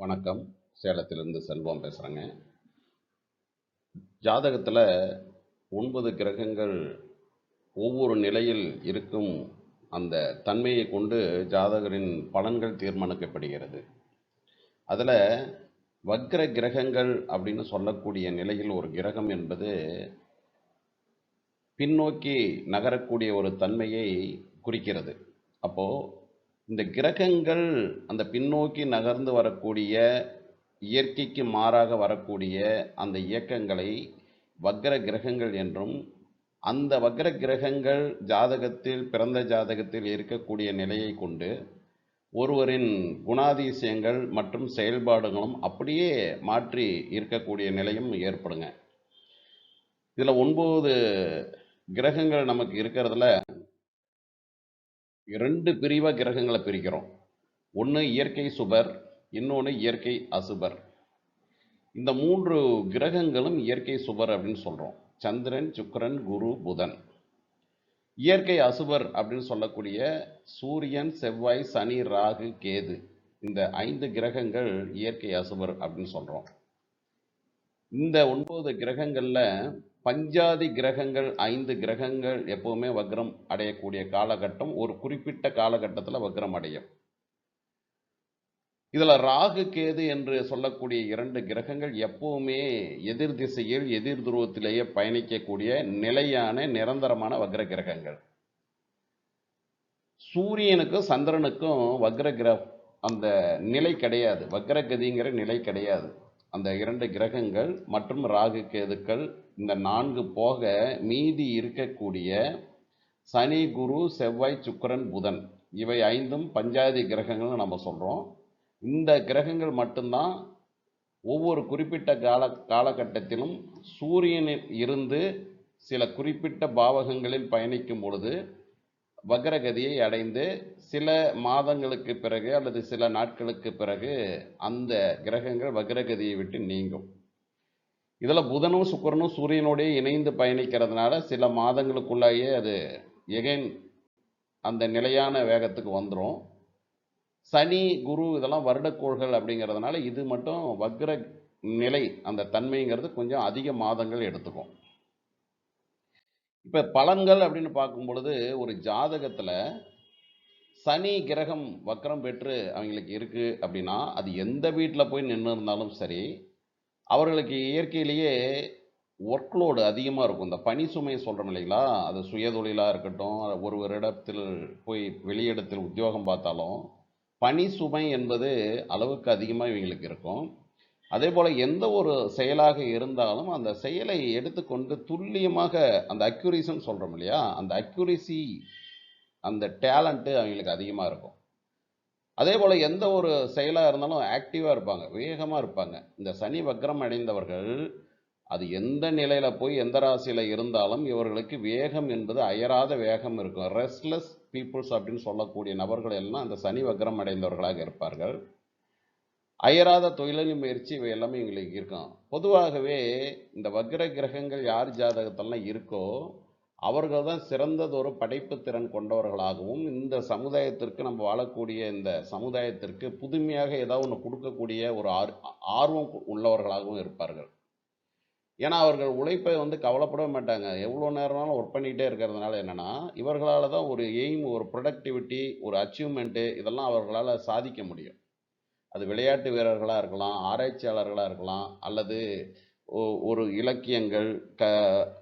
வணக்கம். சேலத்திலிருந்து செல்வம் பேசுகிறேங்க ஜாதகத்தில் ஒன்பது கிரகங்கள் ஒவ்வொரு நிலையில் இருக்கும் அந்த தன்மையை கொண்டு ஜாதகரின் பலன்கள் தீர்மானிக்கப்படுகிறது. அதில் வக்ர கிரகங்கள் அப்படின்னு சொல்லக்கூடிய நிலையில் ஒரு கிரகம் என்பது பின்னோக்கி நகரக்கூடிய ஒரு தன்மையை குறிக்கிறது. அப்போது இந்த கிரகங்கள் அந்த பின்னோக்கி நகர்ந்து வரக்கூடிய இயற்கைக்கு மாறாக வரக்கூடிய அந்த இயக்கங்களை வக்ர கிரகங்கள் என்றும் அந்த வக்ர கிரகங்கள் ஜாதகத்தில் பிறந்த ஜாதகத்தில் இருக்கக்கூடிய நிலையை கொண்டு ஒருவரின் குணாதிசயங்கள் மற்றும் செயல்பாடுகளும் அப்படியே மாற்றி இருக்கக்கூடிய நிலையும் ஏற்படுங்க. இதில் ஒன்பது கிரகங்கள் நமக்கு இருக்கிறதுல ரெண்டு பிரிவாக கிரகங்களை பிரிக்கிறோம். ஒன்று இயற்கை சுபர் இன்னொன்று இயற்கை அசுபர். இந்த மூன்று கிரகங்களும் இயற்கை சுபர் அப்படின்னு சொல்கிறோம் சந்திரன் சுக்கரன் குரு புதன். இயற்கை அசுபர் அப்படின்னு சொல்லக்கூடிய சூரியன் செவ்வாய் சனி ராகு கேது. இந்த ஐந்து கிரகங்கள் இயற்கை அசுபர் அப்படின்னு சொல்கிறோம் இந்த ஒன்பது கிரகங்களில் பஞ்சாதி கிரகங்கள் ஐந்து கிரகங்கள் எப்பவுமே வக்ரம் அடையக்கூடிய காலகட்டம் ஒரு குறிப்பிட்ட காலகட்டத்தில் வக்ரம் அடையும். இதில் ராகு கேது என்று சொல்லக்கூடிய இரண்டு கிரகங்கள் எப்பவுமே எதிர் திசையில் எதிர் துருவத்திலேயே பயணிக்கக்கூடிய நிலையான நிரந்தரமான வக்ர கிரகங்கள். சூரியனுக்கும் சந்திரனுக்கும் வக்ர கிர அந்த நிலை கிடையாது. வக்ரகதிங்கிற நிலை கிடையாது. அந்த இரண்டு கிரகங்கள் மற்றும் ராகு கேதுக்கள் இந்த நான்கு போக மீதி இருக்கக்கூடிய சனி குரு செவ்வாய் சுக்கரன் புதன் இவை ஐந்தும் பஞ்சாதி கிரகங்கள்னு நம்ம சொல்கிறோம் இந்த கிரகங்கள் மட்டும்தான் ஒவ்வொரு குறிப்பிட்ட கால காலகட்டத்திலும் சூரியனில் இருந்து சில குறிப்பிட்ட பாவகங்களில் பயணிக்கும் பொழுது வக்ரகதியை அடைந்து சில மாதங்களுக்கு பிறகு அல்லது சில நாட்களுக்கு பிறகு அந்த கிரகங்கள் வக்ரகதியை விட்டு நீங்கும். இதில் புதனும் சுக்கிரனும் சூரியனோடயே இணைந்து பயணிக்கிறதுனால சில மாதங்களுக்குள்ளாயே அது எகைன் அந்த நிலையான வேகத்துக்கு வந்துடும் சனி குரு இதெல்லாம் வருடக்கோள்கள் அப்படிங்கிறதுனால இது மட்டும் வக்ர நிலை அந்த தன்மைங்கிறது கொஞ்சம் அதிக மாதங்கள் எடுத்துக்கும். இப்போ பலன்கள் அப்படின்னு பார்க்கும் பொழுது ஒரு ஜாதகத்தில் சனி கிரகம் வக்கரம் பெற்று அவங்களுக்கு இருக்குது அப்படின்னா அது எந்த வீட்டில் போய் நின்று இருந்தாலும் சரி அவர்களுக்கு இயற்கையிலேயே ஒர்க்லோடு அதிகமாக இருக்கும். இந்த பனி சுமையை சொல்கிறோம் இல்லைங்களா? அது சுயதொழிலாக இருக்கட்டும் ஒரு ஒரு இடத்தில் போய் வெளியிடத்தில் உத்தியோகம் பார்த்தாலும் பனி சுமை என்பது அளவுக்கு அதிகமாக இவங்களுக்கு இருக்கும். அதே போல் எந்த ஒரு செயலாக இருந்தாலும் அந்த செயலை எடுத்துக்கொண்டு துல்லியமாக அந்த அக்யூரிசின்னு சொல்கிறோம் இல்லையா? அந்த அக்யூரிசி அந்த டேலண்ட்டு அவங்களுக்கு அதிகமாக இருக்கும். அதே போல் எந்த ஒரு செயலாக இருந்தாலும் ஆக்டிவாக இருப்பாங்க வேகமாக இருப்பாங்க. இந்த சனி வக்ரம் அடைந்தவர்கள் அது எந்த நிலையில் போய் எந்த ராசியில் இருந்தாலும் இவர்களுக்கு வேகம் என்பது அயராத வேகம் இருக்கும். ரெஸ்ட்லெஸ் பீப்புள்ஸ் அப்படின்னு சொல்லக்கூடிய நபர்கள் எல்லாம் அந்த சனி வக்ரம் அடைந்தவர்களாக இருப்பார்கள். அயராத தொழிலி முயற்சி இவை எல்லாமே எங்களுக்கு இருக்கும். பொதுவாகவே இந்த வக்ர கிரகங்கள் யார் ஜாதகத்தெல்லாம் இருக்கோ அவர்கள் தான் சிறந்ததொரு படைப்பு திறன் கொண்டவர்களாகவும் இந்த சமுதாயத்திற்கு நம்ம வாழக்கூடிய இந்த சமுதாயத்திற்கு புதுமையாக ஏதாவது ஒன்று கொடுக்கக்கூடிய ஒரு ஆர் ஆர்வம் உள்ளவர்களாகவும் இருப்பார்கள். ஏன்னா அவர்கள் உழைப்பை வந்து கவலைப்படவே மாட்டாங்க. எவ்வளோ நேரம்னாலும் ஒர்க் பண்ணிகிட்டே இருக்கிறதுனால என்னென்னா இவர்களால் தான் ஒரு எய்ம் ஒரு ப்ரொடக்டிவிட்டி ஒரு அச்சீவ்மெண்ட்டு இதெல்லாம் அவர்களால் சாதிக்க முடியும். அது விளையாட்டு வீரர்களாக இருக்கலாம் ஆராய்ச்சியாளர்களாக இருக்கலாம் அல்லது ஒரு இலக்கியங்கள் க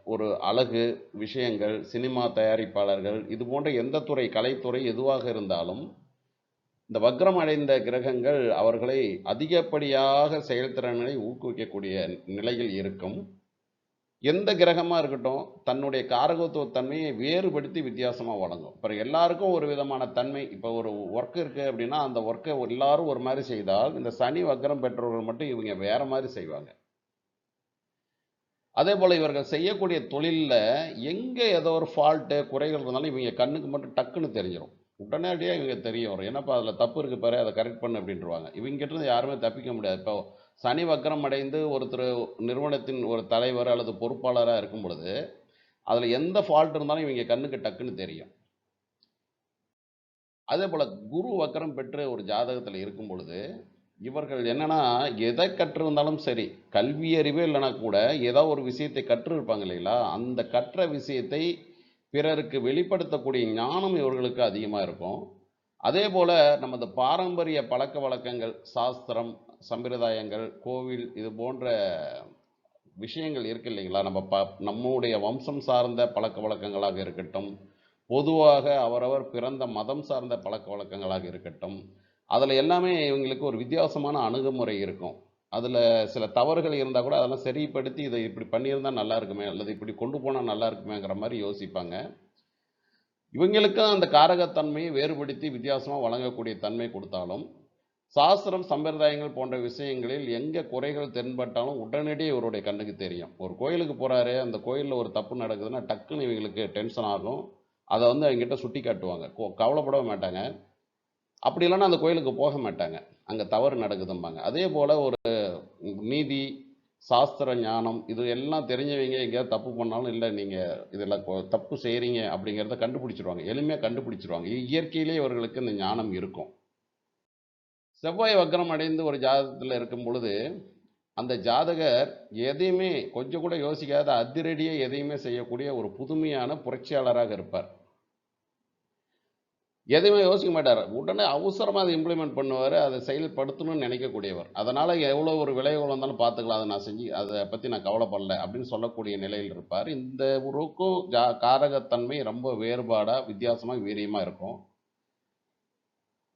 ஒரு அழகு விஷயங்கள் சினிமா தயாரிப்பாளர்கள் இது போன்ற எந்த துறை கலைத்துறை எதுவாக இருந்தாலும் இந்த வக்ரம் அடைந்த கிரகங்கள் அவர்களை அதிகப்படியாக செயல்திறனை ஊக்குவிக்கக்கூடிய நிலையில் இருக்கும். எந்த கிரகமாக இருக்கட்டும் தன்னுடைய காரகத்துவ தன்மையை வேறுபடுத்தி வித்தியாசமாக வழங்கும். இப்போ எல்லாருக்கும் ஒரு விதமான தன்மை இப்போ ஒரு ஒர்க் இருக்குது அப்படின்னா அந்த ஒர்க்கை எல்லாரும் ஒரு மாதிரி செய்தால் இந்த சனி வக்கரம் பெற்றவர்கள் மட்டும் இவங்க வேற மாதிரி செய்வாங்க. அதே போல் இவர்கள் செய்யக்கூடிய தொழிலில் எங்கே ஏதோ ஒரு ஃபால்ட்டு குறைகள் இருந்தாலும் இவங்க கண்ணுக்கு மட்டும் டக்குன்னு தெரிஞ்சிடும் உடனடியாக இவங்க தெரிய வரும். என்னப்பா அதில் தப்பு இருக்குது பாரு அதை கரெக்ட் பண்ணு அப்படின்ட்டுருவாங்க இவங்ககிட்ட யாருமே தப்பிக்க முடியாது. இப்போ சனி வக்கரம் அடைந்து ஒருத்தர் நிறுவனத்தின் ஒரு தலைவர் அல்லது பொறுப்பாளராக இருக்கும் பொழுது அதில் எந்த ஃபால்ட் இருந்தாலும் இவங்க கண்ணுக்கு டக்குன்னு தெரியும். அதே போல் குரு வக்கரம் பெற்று ஒரு ஜாதகத்தில் இருக்கும் பொழுது இவர்கள் என்னன்னா எதை கற்றிருந்தாலும் சரி கல்வியறிவே இல்லைனா கூட ஏதோ ஒரு விஷயத்தை கற்றிருப்பாங்க இல்லைங்களா? அந்த கற்ற விஷயத்தை பிறருக்கு வெளிப்படுத்தக்கூடிய ஞானம் இவர்களுக்கு அதிகமாக இருக்கும். அதே போல் நமது பாரம்பரிய பழக்க வழக்கங்கள் சாஸ்திரம் சம்பிரதாயங்கள் கோவில் இது போன்ற விஷயங்கள் இருக்கு இல்லைங்களா? நம்ம ப நம்முடைய வம்சம் சார்ந்த பழக்க வழக்கங்களாக இருக்கட்டும் பொதுவாக அவரவர் பிறந்த மதம் சார்ந்த பழக்க வழக்கங்களாக இருக்கட்டும் அதில் எல்லாமே இவங்களுக்கு ஒரு வித்தியாசமான அணுகுமுறை இருக்கும். அதில் சில தவறுகள் இருந்தால் கூட அதெல்லாம் சரிப்படுத்தி இதை இப்படி பண்ணியிருந்தால் நல்லா இருக்குமே அல்லது இப்படி கொண்டு போனால் நல்லா இருக்குமேங்கிற மாதிரி யோசிப்பாங்க. இவங்களுக்கும் அந்த காரகத்தன்மையை வேறுபடுத்தி வித்தியாசமாக வழங்கக்கூடிய தன்மை கொடுத்தாலும் சாஸ்திரம் சம்பிரதாயங்கள் போன்ற விஷயங்களில் எங்கே குறைகள் தென்பட்டாலும் உடனடியே இவருடைய கண்ணுக்கு தெரியும். ஒரு கோயிலுக்கு போகிறாரு அந்த கோயிலில் ஒரு தப்பு நடக்குதுன்னா டக்குன்னு இவங்களுக்கு டென்ஷன் ஆகும். அதை வந்து அவங்ககிட்ட சுட்டி காட்டுவாங்க கோ- கவலைப்படவே மாட்டாங்க. அப்படி இல்லைன்னா அந்த கோயிலுக்கு போக மாட்டாங்க. அங்கே தவறு நடக்குதும்பாங்க. அதே போல் ஒரு நீதி சாஸ்திர ஞானம் இது எல்லாம் தெரிஞ்சவங்க எங்கேயாவது தப்பு பண்ணாலும் இல்லை நீங்கள் இதெல்லாம் தப்பு செய்கிறீங்க அப்படிங்கிறத கண்டுபிடிச்சிருவாங்க. எளிமையாக கண்டுபிடிச்சிருவாங்க. இயற்கையிலே இவர்களுக்கு இந்த ஞானம் இருக்கும். செவ்வாய் வக்ரம் அடைந்து ஒரு ஜாதகத்தில் இருக்கும் பொழுது அந்த ஜாதகர் எதையுமே கொஞ்சம் கூட யோசிக்காத அதிரடியே எதையுமே செய்யக்கூடிய ஒரு புதுமையான புரட்சியாளராக இருப்பார். எதையுமே யோசிக்க மாட்டார். உடனே அவசரமாக அதை இம்ப்ளிமெண்ட் பண்ணுவார் அதை செயல்படுத்தணும்னு நினைக்கக்கூடியவர். அதனால் எவ்வளோ ஒரு விளைவுகள் வந்தாலும் பார்த்துக்கலாம். அதை நான் செஞ்சு அதை பற்றி நான் கவலைப்படல அப்படின்னு சொல்லக்கூடிய நிலையில் இருப்பார். இந்த உருவுக்கும் ஜா காரகத்தன்மை ரொம்ப வேறுபாடாக வித்தியாசமாக வீரியமாக இருக்கும்.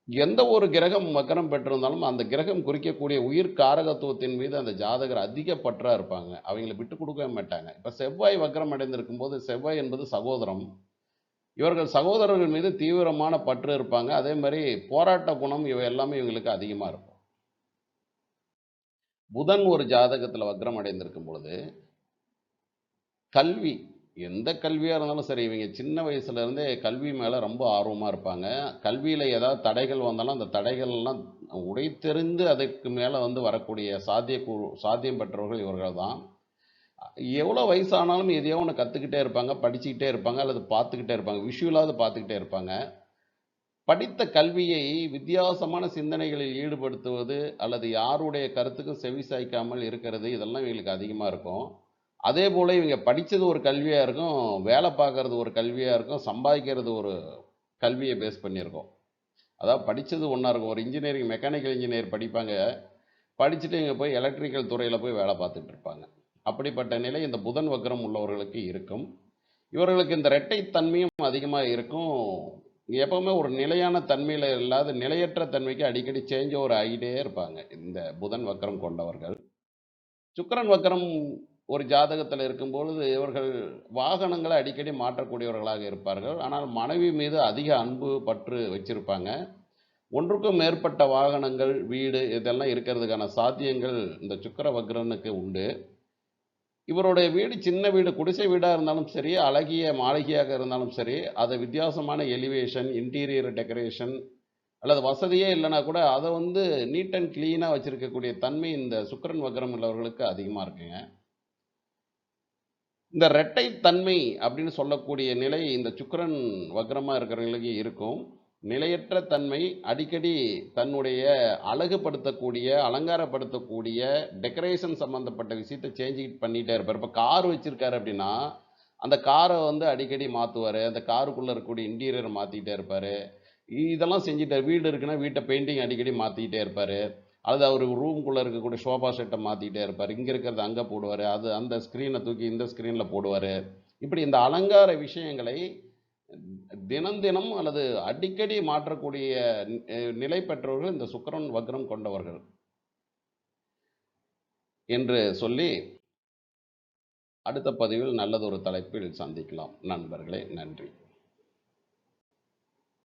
எந்த ஒரு கிரகம் வக்கரம் பெற்றிருந்தாலும் அந்த கிரகம் குறிக்கக்கூடிய உயிர் காரகத்துவத்தின் மீது அந்த ஜாதகர் அதிக பற்றா இருப்பாங்க. அவங்கள விட்டு கொடுக்கவே மாட்டாங்க. இப்போ செவ்வாய் வக்கரம் அடைந்திருக்கும் போது செவ்வாய் என்பது சகோதரம். இவர்கள் சகோதரர்கள் மீது தீவிரமான பற்று இருப்பாங்க. அதே மாதிரி போராட்ட குணம் இவை எல்லாமே இவங்களுக்கு அதிகமாக இருக்கும். புதன் ஒரு ஜாதகத்தில் வக்ரம் அடைந்திருக்கும் பொழுது கல்வி எந்த கல்வியாக இருந்தாலும் சரி இவங்க சின்ன வயசுலேருந்தே கல்வி மேலே ரொம்ப ஆர்வமாக இருப்பாங்க. கல்வியில் ஏதாவது தடைகள் வந்தாலும் அந்த தடைகள் எல்லாம் உடைத்தெறிந்து அதுக்கு மேலே வந்து வரக்கூடிய சாத்தியக்கூ சாத்தியம் பெற்றவர்கள் இவர்கள் தான். எவ்வளோ வயசானாலும் எதையோ ஒன்று கற்றுக்கிட்டே இருப்பாங்க படிச்சுக்கிட்டே இருப்பாங்க அல்லது பார்த்துக்கிட்டே இருப்பாங்க விஷுவலாவது பார்த்துக்கிட்டே இருப்பாங்க. படித்த கல்வியை வித்தியாசமான சிந்தனைகளில் ஈடுபடுத்துவது அல்லது யாருடைய கருத்துக்கும் செவி சாய்க்காமல் இருக்கிறது இதெல்லாம் இவங்களுக்கு அதிகமாக இருக்கும். அதே போல் இவங்க படித்தது ஒரு கல்வியாக இருக்கும் வேலை பார்க்கறது ஒரு கல்வியாக இருக்கும் சம்பாதிக்கிறது ஒரு கல்வியை பேஸ் பண்ணியிருக்கோம். அதாவது படித்தது ஒன்றா இருக்கும். ஒரு இன்ஜினியரிங் மெக்கானிக்கல் இன்ஜினியர் படிப்பாங்க. படிச்சுட்டு இங்கே போய் எலக்ட்ரிக்கல் துறையில் போய் வேலை பார்த்துட்டு இருப்பாங்க. அப்படிப்பட்ட நிலை இந்த புதன் வக்ரம் உள்ளவர்களுக்கு இருக்கும். இவர்களுக்கு இந்த இரட்டைத்தன்மையும் அதிகமாக இருக்கும். எப்பவுமே ஒரு நிலையான தன்மையில் இல்லாத நிலையற்ற தன்மைக்கு அடிக்கடி சேஞ்ச் ஓவர் ஆகிட்டே இருப்பாங்க இந்த புதன் வக்ரம் கொண்டவர்கள். சுக்கரன் வக்ரம் ஒரு ஜாதகத்தில் இருக்கும்பொழுது இவர்கள் வாகனங்களை அடிக்கடி மாற்றக்கூடியவர்களாக இருப்பார்கள். ஆனால் மனைவி மீது அதிக அன்பு பற்று வச்சிருப்பாங்க. ஒன்றுக்கும் மேற்பட்ட வாகனங்கள் வீடு இதெல்லாம் இருக்கிறதுக்கான சாத்தியங்கள் இந்த சுக்கர வக்ரனுக்கு உண்டு. இவருடைய வீடு சின்ன வீடு குடிசை வீடாக இருந்தாலும் சரி அழகிய மாளிகையாக இருந்தாலும் சரி அதை வித்தியாசமான எலிவேஷன் இன்டீரியர் டெக்கரேஷன் அல்லது வசதியே இல்லைனா கூட அதை வந்து நீட் அண்ட் க்ளீனாக வச்சுருக்கக்கூடிய தன்மை இந்த சுக்கரன் வக்ரம் உள்ளவர்களுக்கு அதிகமாக இருக்குங்க. இந்த இரட்டை தன்மை அப்படின்னு சொல்லக்கூடிய நிலை இந்த சுக்கரன் வக்ரமாக இருக்கிறவங்களுக்கு இருக்கும். நிலையற்ற தன்மை அடிக்கடி தன்னுடைய அழகுபடுத்தக்கூடிய அலங்காரப்படுத்தக்கூடிய டெக்கரேஷன் சம்மந்தப்பட்ட விஷயத்தை சேஞ்ச் பண்ணிகிட்டே இருப்பார். இப்போ கார் வச்சுருக்காரு அப்படின்னா அந்த காரை வந்து அடிக்கடி மாற்றுவார் அந்த காருக்குள்ளே இருக்கக்கூடிய இன்டீரியர் மாற்றிக்கிட்டே இருப்பார். இதெல்லாம் செஞ்சுட்டார் வீடு இருக்குன்னா வீட்டை பெயிண்டிங் அடிக்கடி மாற்றிக்கிட்டே இருப்பார். அல்லது அவர் ரூம்குள்ளே இருக்கக்கூடிய சோஃபா செட்டை மாற்றிக்கிட்டே இருப்பார். இங்கே இருக்கிறது அங்கே போடுவார். அது அந்த ஸ்க்ரீனை தூக்கி இந்த ஸ்க்ரீனில் போடுவார். இப்படி இந்த அலங்கார விஷயங்களை தினம் தினம் அல்லது அடிக்கடி மாற்றக்கூடிய நிலை பெற்றவர்கள் இந்த சுக்கிரன் வக்ரம் கொண்டவர்கள். என்று சொல்லி அடுத்த பதிவில் நல்லதொரு தலைப்பில் சந்திக்கலாம். நண்பர்களே நன்றி.